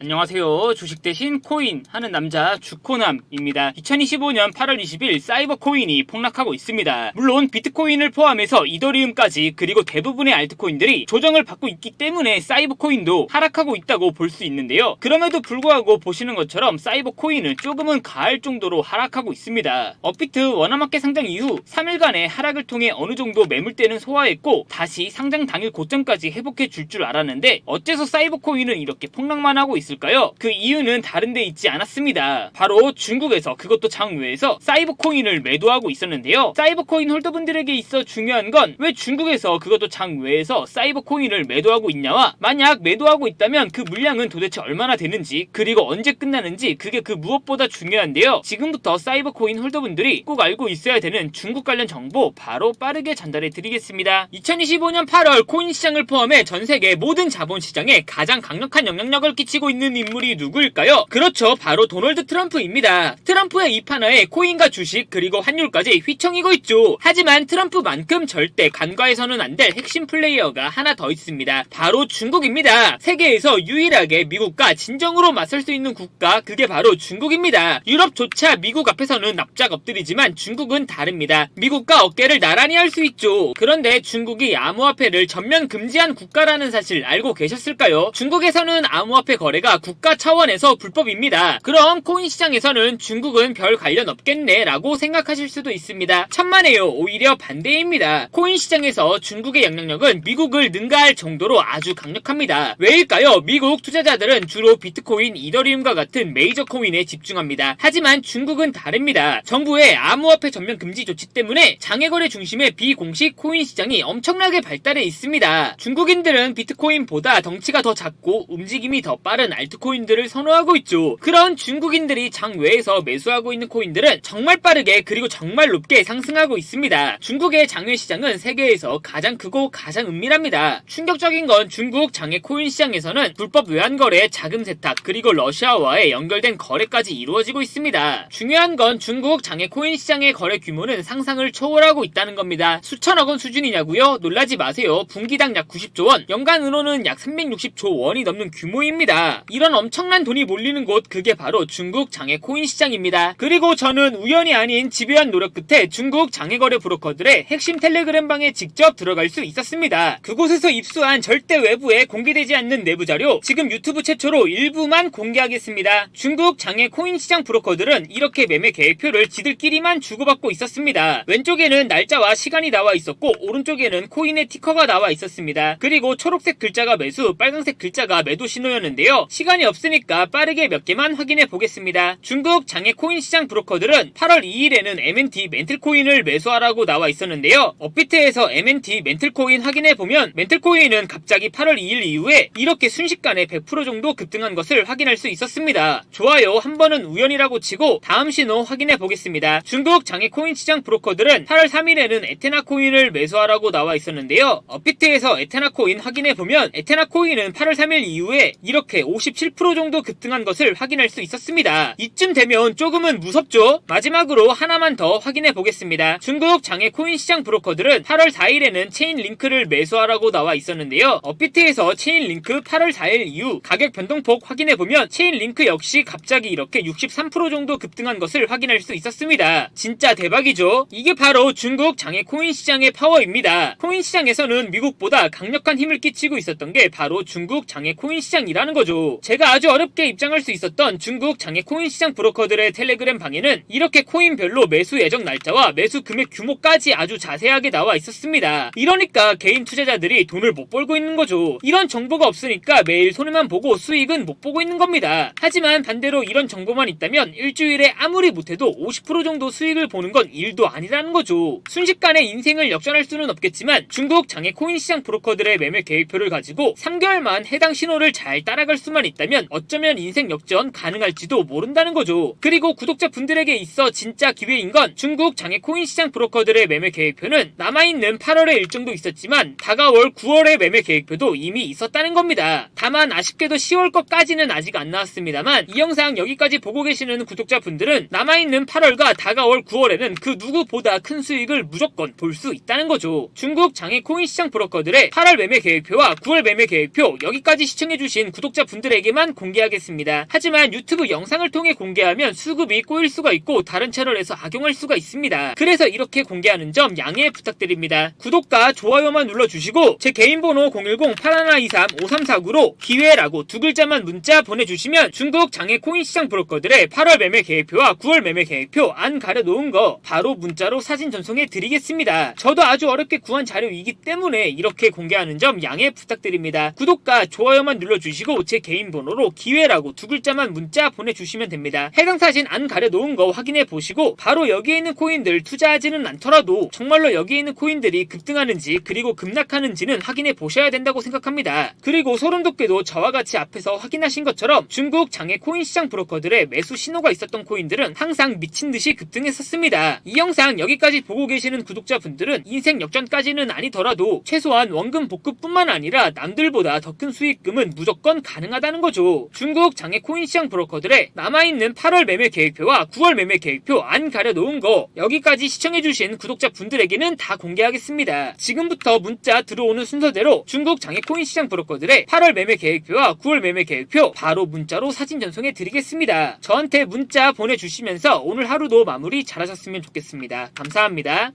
안녕하세요. 주식 대신 코인 하는 남자 주코남입니다. 2025년 8월 20일 사이버 코인이 폭락하고 있습니다. 물론 비트코인을 포함해서 이더리움까지 그리고 대부분의 알트코인들이 조정을 받고 있기 때문에 사이버 코인도 하락하고 있다고 볼 수 있는데요. 그럼에도 불구하고 보시는 것처럼 사이버 코인은 조금은 가할 정도로 하락하고 있습니다. 업비트 원화마켓 상장 이후 3일간의 하락을 통해 어느 정도 매물대는 소화했고 다시 상장 당일 고점까지 회복해 줄 줄 알았는데 어째서 사이버 코인은 이렇게 폭락만 하고 있 을까요? 그 이유는 다른 데 있지 않았습니다. 바로 중국에서 그것도 장외에서 사이버 코인을 매도하고 있었는데요. 사이버 코인 홀더분들에게 있어 중요한 건 왜 중국에서 그것도 장외에서 사이버 코인을 매도하고 있냐와 만약 매도하고 있다면 그 물량은 도대체 얼마나 되는지 그리고 언제 끝나는지 그게 그 무엇보다 중요한데요. 지금부터 사이버 코인 홀더분들이 꼭 알고 있어야 되는 중국 관련 정보 바로 빠르게 전달해 드리겠습니다. 2025년 8월 코인 시장을 포함해 전 세계 모든 자본 시장에 가장 강력한 영향력을 끼치고 있는 인물이 누구일까요? 그렇죠. 바로 도널드 트럼프입니다. 트럼프의 이 판화에 코인과 주식 그리고 환율까지 휘청이고 있죠. 하지만 트럼프만큼 절대 간과해서는 안 될 핵심 플레이어가 하나 더 있습니다. 바로 중국입니다. 세계에서 유일하게 미국과 진정으로 맞설 수 있는 국가 그게 바로 중국입니다. 유럽조차 미국 앞에서는 납작 엎드리지만 중국은 다릅니다. 미국과 어깨를 나란히 할 수 있죠. 그런데 중국이 암호화폐를 전면 금지한 국가라는 사실 알고 계셨을까요? 중국에서는 암호화폐 거래 가 국가 차원에서 불법입니다. 그럼 코인 시장에서는 중국은 별 관련 없겠네 라고 생각하실 수도 있습니다. 천만에요. 오히려 반대입니다. 코인 시장에서 중국의 영향력은 미국을 능가할 정도로 아주 강력합니다. 왜일까요? 미국 투자자들은 주로 비트코인, 이더리움과 같은 메이저 코인에 집중합니다. 하지만 중국은 다릅니다. 정부의 암호화폐 전면 금지 조치 때문에 장외거래 중심의 비공식 코인 시장이 엄청나게 발달해 있습니다. 중국인들은 비트코인보다 덩치가 더 작고 움직임이 더 빠른 알트코인들을 선호하고 있죠. 그런 중국인들이 장외에서 매수하고 있는 코인들은 정말 빠르게 그리고 정말 높게 상승하고 있습니다. 중국의 장외 시장은 세계에서 가장 크고 가장 은밀합니다. 충격적인 건 중국 장외 코인 시장에서는 불법 외환거래, 자금 세탁, 그리고 러시아와의 연결된 거래까지 이루어지고 있습니다. 중요한 건 중국 장외 코인 시장의 거래 규모는 상상을 초월하고 있다는 겁니다. 수천억 원 수준이냐고요? 놀라지 마세요. 분기당 약 90조 원, 연간 은호는 약 360조 원이 넘는 규모입니다. 이런 엄청난 돈이 몰리는 곳 그게 바로 중국 장외 코인 시장입니다. 그리고 저는 우연이 아닌 집요한 노력 끝에 중국 장외거래 브로커들의 핵심 텔레그램 방에 직접 들어갈 수 있었습니다. 그곳에서 입수한 절대 외부에 공개되지 않는 내부 자료 지금 유튜브 최초로 일부만 공개하겠습니다. 중국 장외 코인 시장 브로커들은 이렇게 매매 계획표를 지들끼리만 주고받고 있었습니다. 왼쪽에는 날짜와 시간이 나와 있었고 오른쪽에는 코인의 티커가 나와 있었습니다. 그리고 초록색 글자가 매수, 빨간색 글자가 매도 신호였는데요. 시간이 없으니까 빠르게 몇 개만 확인해 보겠습니다. 중국 장외 코인 시장 브로커들은 8월 2일에는 MNT 멘틀코인을 매수하라고 나와 있었는데요. 업비트에서 MNT 멘틀코인 확인해 보면 멘틀코인은 갑자기 8월 2일 이후에 이렇게 순식간에 100% 정도 급등한 것을 확인할 수 있었습니다. 좋아요. 한 번은 우연이라고 치고 다음 신호 확인해 보겠습니다. 중국 장외 코인 시장 브로커들은 8월 3일에는 에테나 코인을 매수하라고 나와 있었는데요. 업비트에서 에테나 코인 확인해 보면 에테나 코인은 8월 3일 이후에 이렇게 57% 정도 급등한 것을 확인할 수 있었습니다. 이쯤 되면 조금은 무섭죠? 마지막으로 하나만 더 확인해 보겠습니다. 중국 장외 코인 시장 브로커들은 8월 4일에는 체인 링크를 매수하라고 나와 있었는데요. 업비트에서 체인 링크 8월 4일 이후 가격 변동폭 확인해 보면 체인 링크 역시 갑자기 이렇게 63% 정도 급등한 것을 확인할 수 있었습니다. 진짜 대박이죠? 이게 바로 중국 장외 코인 시장의 파워입니다. 코인 시장에서는 미국보다 강력한 힘을 끼치고 있었던 게 바로 중국 장외 코인 시장이라는 거죠. 제가 아주 어렵게 입장할 수 있었던 중국 장외 코인 시장 브로커들의 텔레그램 방에는 이렇게 코인별로 매수 예정 날짜와 매수 금액 규모까지 아주 자세하게 나와 있었습니다. 이러니까 개인 투자자들이 돈을 못 벌고 있는 거죠. 이런 정보가 없으니까 매일 손해만 보고 수익은 못 보고 있는 겁니다. 하지만 반대로 이런 정보만 있다면 일주일에 아무리 못해도 50% 정도 수익을 보는 건 일도 아니라는 거죠. 순식간에 인생을 역전할 수는 없겠지만 중국 장외 코인 시장 브로커들의 매매 계획표를 가지고 3개월만 해당 신호를 잘 따라갈 수만 있다면 어쩌면 인생 역전 가능할지도 모른다는 거죠. 그리고 구독자 분들에게 있어 진짜 기회인 건 중국 장외 코인 시장 브로커들의 매매 계획표는 남아있는 8월의 일정도 있었지만 다가올 9월의 매매 계획표도 이미 있었다는 겁니다. 다만 아쉽게도 10월 것까지는 아직 안 나왔습니다만 이 영상 여기까지 보고 계시는 구독자 분들은 남아있는 8월과 다가올 9월에는 그 누구보다 큰 수익을 무조건 볼 수 있다는 거죠. 중국 장외 코인 시장 브로커들의 8월 매매 계획표와 9월 매매 계획표 여기까지 시청해주신 구독자 분들 구독자분들에게만 공개하겠습니다. 하지만 유튜브 영상을 통해 공개하면 수급이 꼬일 수가 있고 다른 채널에서 악용할 수가 있습니다. 그래서 이렇게 공개하는 점 양해 부탁드립니다. 구독과 좋아요만 눌러주시고 제 개인 번호 010-8123-5349로 기회라고 두 글자만 문자 보내주시면 중국 장외 코인 시장 브로커들의 8월 매매 계획표와 9월 매매 계획표 안 가려놓은 거 바로 문자로 사진 전송해 드리겠습니다. 저도 아주 어렵게 구한 자료이기 때문에 이렇게 공개하는 점 양해 부탁드립니다. 구독과 좋아요만 눌러주시고 제 개인 번호로 기회라고 두 글자만 문자 보내주시면 됩니다. 해당 사진 안 가려놓은 거 확인해 보시고 바로 여기에 있는 코인들 투자하지는 않더라도 정말로 여기에 있는 코인들이 급등하는지 그리고 급락하는지는 확인해 보셔야 된다고 생각합니다. 그리고 소름 돋게도 저와 같이 앞에서 확인하신 것처럼 중국 장외 코인 시장 브로커들의 매수 신호가 있었던 코인들은 항상 미친 듯이 급등했었습니다. 이 영상 여기까지 보고 계시는 구독자분들은 인생 역전까지는 아니더라도 최소한 원금 복구뿐만 아니라 남들보다 더 큰 수익금은 무조건 가능하 다는 거죠. 중국 장외 코인 시장 브로커들의 남아있는 8월 매매 계획표와 9월 매매 계획표 안 가려놓은 거 여기까지 시청해주신 구독자 분들에게는 다 공개하겠습니다. 지금부터 문자 들어오는 순서대로 중국 장외 코인 시장 브로커들의 8월 매매 계획표와 9월 매매 계획표 바로 문자로 사진 전송해 드리겠습니다. 저한테 문자 보내주시면서 오늘 하루도 마무리 잘하셨으면 좋겠습니다. 감사합니다.